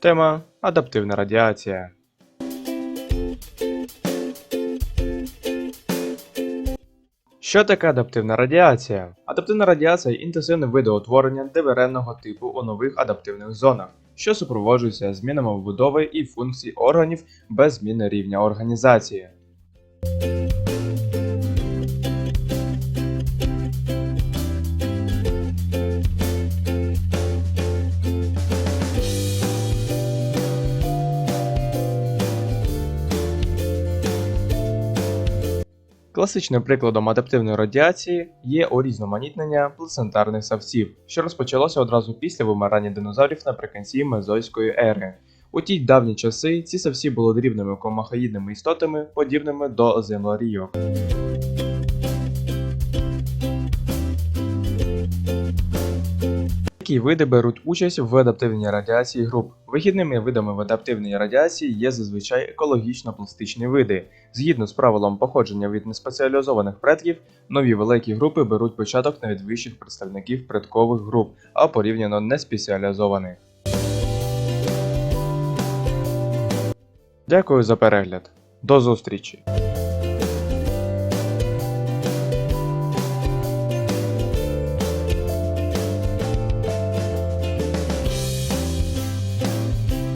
Тема адаптивна радіація. Що таке адаптивна радіація? Адаптивна радіація інтенсивне видоутворення диверенного типу у нових адаптивних зонах, що супроводжується змінами вбудови і функцій органів без зміни рівня організації. Класичним прикладом адаптивної радіації є урізноманітнення плацентарних савців, що розпочалося одразу після вимирання динозаврів наприкінці Мезойської ери. У ті давні часи ці савці були дрібними комахоїдними істотами, подібними до землорійок. Які види беруть участь в адаптивній радіації груп? Вихідними видами в адаптивній радіації є зазвичай екологічно-пластичні види. Згідно з правилом походження від неспеціалізованих предків, нові великі групи беруть початок навіть вищих представників предкових груп, а порівняно неспеціалізованих. Дякую за перегляд. До зустрічі!